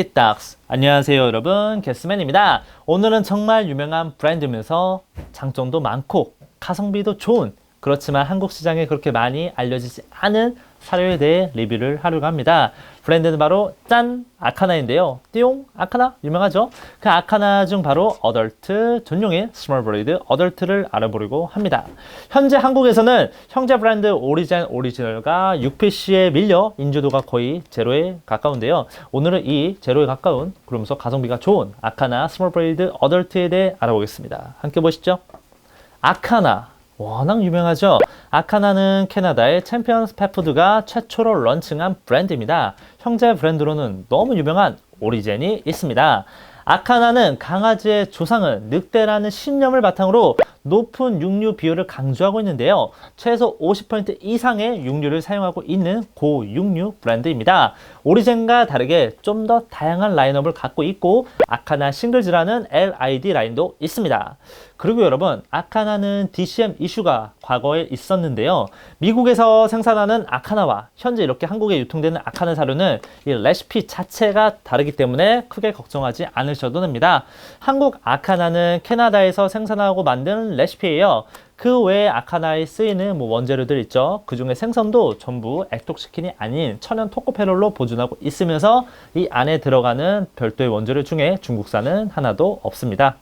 It Ducks. 안녕하세요 여러분 게스맨입니다. 오늘은 정말 유명한 브랜드면서 장점도 많고 가성비도 좋은 그렇지만 한국 시장에 그렇게 많이 알려지지 않은 사료에 대해 리뷰를 하려고 합니다. 브랜드는 바로 짠 아카나인데요. 띠용 아카나 유명하죠. 그 아카나 중 바로 어덜트 전용인 스몰 브레이드 어덜트를 알아보려고 합니다. 현재 한국에서는 형제 브랜드 오리젠 오리지널과 6PC에 밀려 인지도가 거의 제로에 가까운데요. 오늘은 이 제로에 가까운 그러면서 가성비가 좋은 아카나 스몰 브레이드 어덜트에 대해 알아보겠습니다. 함께 보시죠. 아카나 워낙 유명하죠. 아카나는 캐나다의 챔피언스 패푸드가 최초로 런칭한 브랜드입니다. 형제 브랜드로는 너무 유명한 오리젠이 있습니다. 아카나는 강아지의 조상은 늑대라는 신념을 바탕으로 높은 육류 비율을 강조하고 있는데요. 최소 50% 이상의 육류를 사용하고 있는 고육류 브랜드입니다. 오리젠과 다르게 좀 더 다양한 라인업을 갖고 있고 아카나 싱글즈라는 LID 라인도 있습니다. 그리고 여러분, 아카나는 DCM 이슈가 과거에 있었는데요. 미국에서 생산하는 아카나와 현재 이렇게 한국에 유통되는 아카나 사료는 이 레시피 자체가 다르기 때문에 크게 걱정하지 않으셔도 됩니다. 한국 아카나는 캐나다에서 생산하고 만든 레시피예요. 그 외에 아카나에 쓰이는 뭐 원재료들 있죠. 그 중에 생선도 전부 액톡시킨이 아닌 천연 토코페롤로 보존하고 있으면서 이 안에 들어가는 별도의 원재료 중에 중국산은 하나도 없습니다.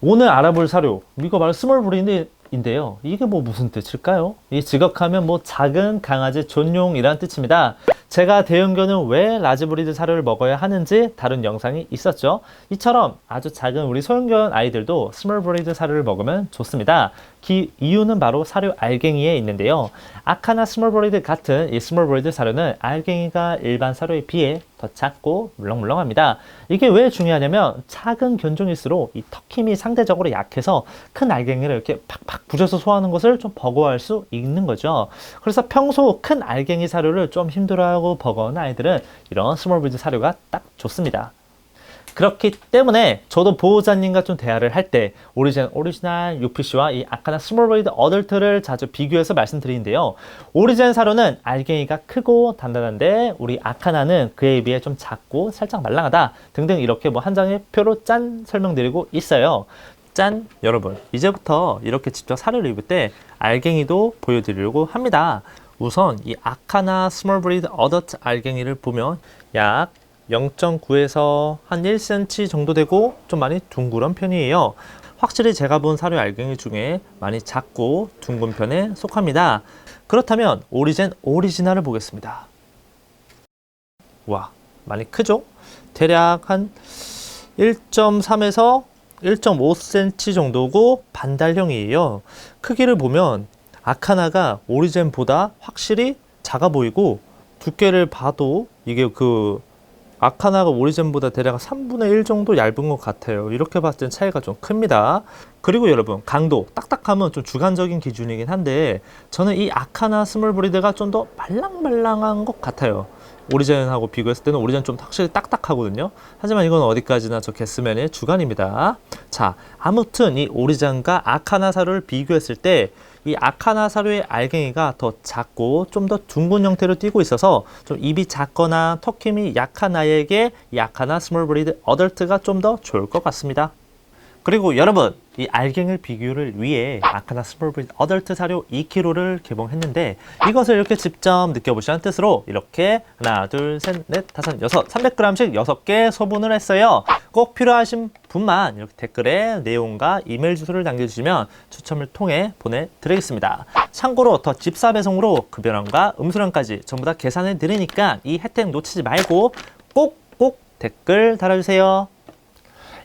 오늘 알아볼 사료 이거 바로 스몰 브리드인데요. 이게 뭐 무슨 뜻일까요? 이 직역하면 뭐 작은 강아지 존용이란 뜻입니다. 제가 대형견은 왜 라지 브리드 사료를 먹어야 하는지 다른 영상이 있었죠. 이처럼 아주 작은 우리 소형견 아이들도 스몰 브리드 사료를 먹으면 좋습니다. 그 이유는 바로 사료 알갱이에 있는데요. 아카나 스몰 브리드 같은 이 스몰 브리드 사료는 알갱이가 일반 사료에 비해 더 작고 물렁물렁합니다. 이게 왜 중요하냐면 작은 견종일수록 이 턱힘이 상대적으로 약해서 큰 알갱이를 이렇게 팍팍 부셔서 소화하는 것을 좀 버거워할 수 있는 거죠. 그래서 평소 큰 알갱이 사료를 좀 힘들어하고 버거운 아이들은 이런 스몰 브리드 사료가 딱 좋습니다. 그렇기 때문에 저도 보호자님과 좀 대화를 할 때 오리진 오리지널 UPC와 이 아카나 스몰브레이드 어덜트를 자주 비교해서 말씀드리는데요. 오리진 사료는 알갱이가 크고 단단한데 우리 아카나는 그에 비해 좀 작고 살짝 말랑하다 등등 이렇게 뭐 한 장의 표로 짠 설명드리고 있어요. 짠 여러분 이제부터 이렇게 직접 사료 리뷰 때 알갱이도 보여드리려고 합니다. 우선 이 아카나 스몰 브리드 어더트 알갱이를 보면 약 0.9에서 한 1cm 정도 되고 좀 많이 둥그런 편이에요. 확실히 제가 본 사료 알갱이 중에 많이 작고 둥근 편에 속합니다. 그렇다면 오리젠 오리지널을 보겠습니다. 와, 많이 크죠? 대략 한 1.3에서 1.5cm 정도고 반달형이에요. 크기를 보면 아카나가 오리젠보다 확실히 작아 보이고 두께를 봐도 이게 그 아카나가 오리젠보다 대략 3분의 1 정도 얇은 것 같아요. 이렇게 봤을 땐 차이가 좀 큽니다. 그리고 여러분, 강도, 딱딱함은 좀 주관적인 기준이긴 한데, 저는 이 아카나 스몰 브리드가 좀 더 말랑말랑한 것 같아요. 오리젠하고 비교했을 때는 오리젠 좀 확실히 딱딱하거든요. 하지만 이건 어디까지나 저 게스맨의 주관입니다. 자, 아무튼 이 오리젠과 아카나 사료를 비교했을 때 이 아카나 사료의 알갱이가 더 작고 좀 더 둥근 형태로 띄고 있어서 좀 입이 작거나 턱힘이 약한 아이에게 이 아카나 스몰 브리드 어덜트가 좀 더 좋을 것 같습니다. 그리고 여러분 이 알갱이 비교를 위해 아카나 스몰 브리드 어덜트 사료 2kg를 개봉했는데 이것을 이렇게 직접 느껴보시라는 뜻으로 이렇게 하나 둘 셋 넷 다섯 여섯 300g씩 6개 소분을 했어요. 꼭 필요하신 분만 이렇게 댓글에 내용과 이메일 주소를 남겨주시면 추첨을 통해 보내드리겠습니다. 참고로 더 집사 배송으로 급여량과 음수량까지 전부 다 계산해 드리니까 이 혜택 놓치지 말고 꼭꼭 댓글 달아주세요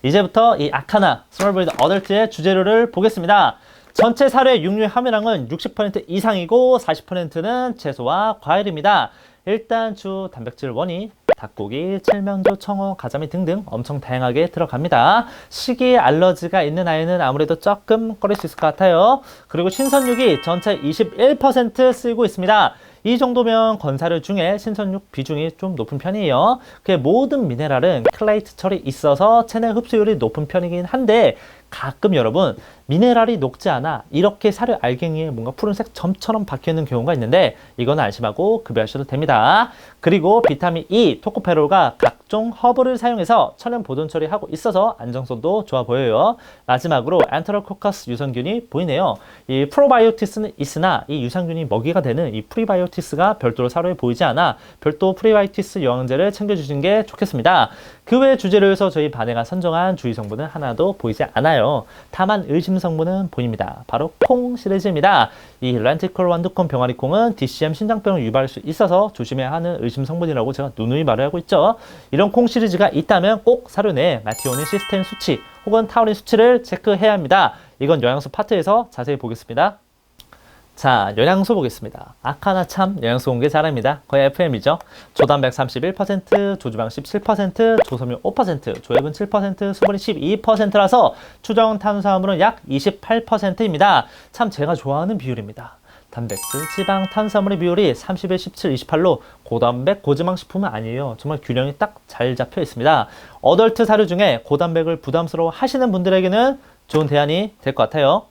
이제부터 이 아카나 스몰브리드 어덜트의 주재료를 보겠습니다. 전체 사료의 육류 함유량은 60% 이상이고 40%는 채소와 과일입니다. 일단 주 단백질 원이 닭고기, 칠면조, 청어, 가자미 등등 엄청 다양하게 들어갑니다. 식이에 알러지가 있는 아이는 아무래도 조금 꺼릴 수 있을 것 같아요. 그리고 신선육이 전체 21% 쓰이고 있습니다. 이 정도면 건사료 중에 신선육 비중이 좀 높은 편이에요. 그 모든 미네랄은 클레이트 철이 있어서 체내 흡수율이 높은 편이긴 한데 가끔 여러분 미네랄이 녹지 않아 이렇게 사료 알갱이에 뭔가 푸른색 점처럼 박혀 있는 경우가 있는데 이건 안심하고 급여하셔도 됩니다. 그리고 비타민 E, 토코페롤과 각 종 허브를 사용해서 천연 보존 처리하고 있어서 안정성도 좋아 보여요. 마지막으로 안테로코커스 유산균이 보이네요. 이 프로바이오티스는 있으나 이 유산균이 먹이가 되는 이 프리바이오티스가 별도로 사료에 보이지 않아 별도 프리바이오티스 영양제를 챙겨주시는 게 좋겠습니다. 그 외 주제를 위해서 저희 반해가 선정한 주의 성분은 하나도 보이지 않아요. 다만 의심 성분은 보입니다. 바로 콩 시리즈입니다. 이 란티컬 완두콩 병아리 콩은 DCM 신장병을 유발할 수 있어서 조심해야 하는 의심 성분이라고 제가 누누이 말을 하고 있죠. 이런 콩 시리즈가 있다면 꼭 사료 내에 마티오닌 시스템 수치 혹은 타우린 수치를 체크해야 합니다. 이건 영양소 파트에서 자세히 보겠습니다. 자, 영양소 보겠습니다. 아카나 참 영양소 공개 잘합니다. 거의 FM이죠. 조단백 31%, 조주방 17%, 조섬유 5%, 조엽은 7%, 수분이 12%라서 추정 탄수화물은 약 28%입니다. 참 제가 좋아하는 비율입니다. 단백질, 지방, 탄수화물의 비율이 31, 17, 28로 고단백, 고지방 식품은 아니에요. 정말 균형이 딱 잘 잡혀 있습니다. 어덜트 사료 중에 고단백을 부담스러워 하시는 분들에게는 좋은 대안이 될 것 같아요.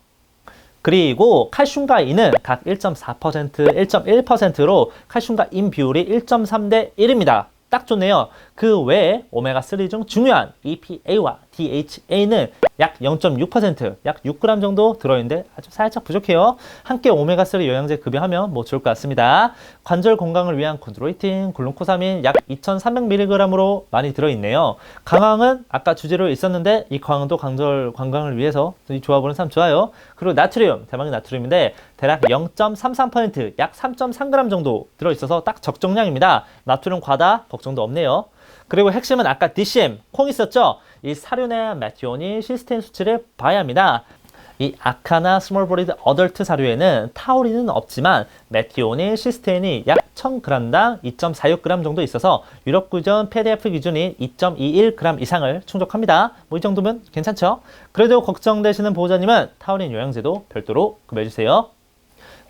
그리고 칼슘과 인은 각 1.4%, 1.1%로 칼슘과 인 비율이 1.3대 1입니다. 딱 좋네요. 그 외에 오메가3 중 중요한 EPA와 DHA는 약 0.6%, 약 6g 정도 들어있는데 아주 살짝 부족해요. 함께 오메가3 영양제 급여하면 뭐 좋을 것 같습니다. 관절 건강을 위한 콘드로이틴, 글루코사민 약 2,300mg으로 많이 들어있네요. 강황은 아까 주제로 있었는데 이 강황도 관절 건강을 위해서 이 조합은 참 좋아요. 그리고 나트륨, 대망의 나트륨인데 대략 0.33%, 약 3.3g 정도 들어있어서 딱 적정량입니다. 나트륨 과다 걱정도 없네요. 그리고 핵심은 아까 DCM, 콩 있었죠? 이 사료나 메티오닌 시스템 수치를 봐야 합니다. 이 아카나 스몰보리드 어덜트 사료에는 타우린은 없지만 메티오닌 시스테인이 약 1000g당 2.46g 정도 있어서 유럽 구전 PDF 기준이 2.21g 이상을 충족합니다. 뭐 이 정도면 괜찮죠? 그래도 걱정되시는 보호자님은 타우린 영양제도 별도로 구매해 주세요.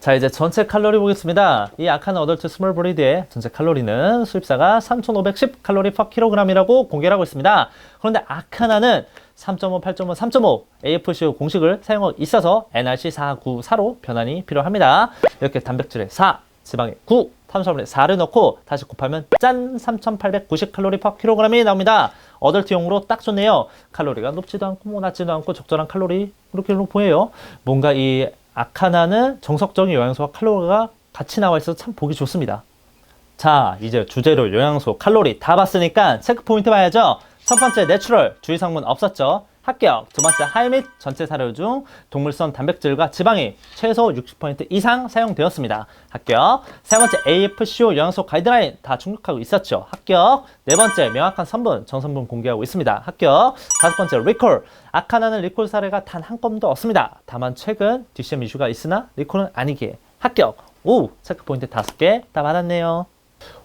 자 이제 전체 칼로리 보겠습니다. 이 아카나 어덜트 스몰 브리드의 전체 칼로리는 수입사가 3,510 칼로리 per kg이라고 공개를 하고 있습니다. 그런데 아카나는 3.5, 8.5, 3.5 AFCO 공식을 사용하고 있어서 NRC 494로 변환이 필요합니다. 이렇게 단백질에 4, 지방에 9, 탄수화물에 4를 넣고 다시 곱하면 짠 3,890 칼로리 per kg이 나옵니다. 어덜트용으로 딱 좋네요. 칼로리가 높지도 않고 뭐 낮지도 않고 적절한 칼로리 이렇게 보여요. 뭔가 이 아카나는 정석적인 영양소와 칼로리가 같이 나와 있어서 참 보기 좋습니다. 자, 이제 주재료, 영양소, 칼로리 다 봤으니까 체크 포인트 봐야죠. 첫 번째 내추럴, 주의성분 없었죠. 합격. 두 번째 하이밋 전체 사료 중 동물성 단백질과 지방이 최소 60% 이상 사용되었습니다. 합격. 세 번째 AFCO 영양소 가이드라인 다 충족하고 있었죠. 합격. 네 번째 명확한 성분, 정성분 공개하고 있습니다. 합격. 다섯 번째 리콜. 아카나는 리콜 사례가 단 한 건도 없습니다. 다만 최근 DCM 이슈가 있으나 리콜은 아니기에 합격. 오, 체크 포인트 다섯 개 다 받았네요.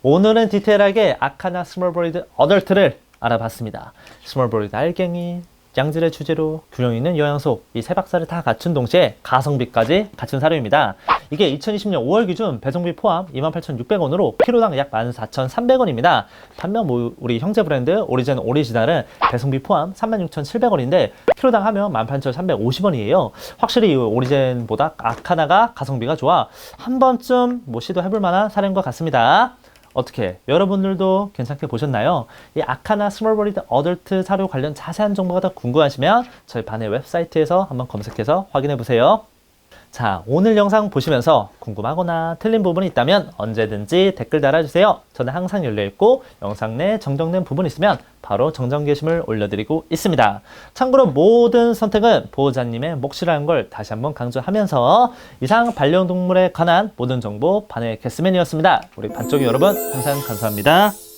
오늘은 디테일하게 아카나 스몰브리드 어덜트를 알아봤습니다. 스몰브리드 알갱이, 양질의 주제로 균형 있는 영양소 이 세 박사를 다 갖춘 동시에 가성비까지 갖춘 사료입니다. 이게 2020년 5월 기준 배송비 포함 28,600원으로 키로당 약 14,300원입니다. 반면 뭐 우리 형제 브랜드 오리젠 오리지널은 배송비 포함 36,700원인데 키로당 하면 18,350원이에요. 확실히 이 오리젠보다 아카나가 가성비가 좋아 한 번쯤 뭐 시도해볼 만한 사례인 것 같습니다. 어떻게 여러분들도 괜찮게 보셨나요? 이 아카나 스몰 버리드 어덜트 사료 관련 자세한 정보가 더 궁금하시면 저희 반의 웹사이트에서 한번 검색해서 확인해 보세요. 자, 오늘 영상 보시면서 궁금하거나 틀린 부분이 있다면 언제든지 댓글 달아주세요. 저는 항상 열려있고 영상 내 정정된 부분 있으면 바로 정정 게시물 올려드리고 있습니다. 참고로 모든 선택은 보호자님의 몫이라는 걸 다시 한번 강조하면서 이상 반려동물에 관한 모든 정보 반의 개스맨이었습니다. 우리 반쪽이 여러분 항상 감사합니다.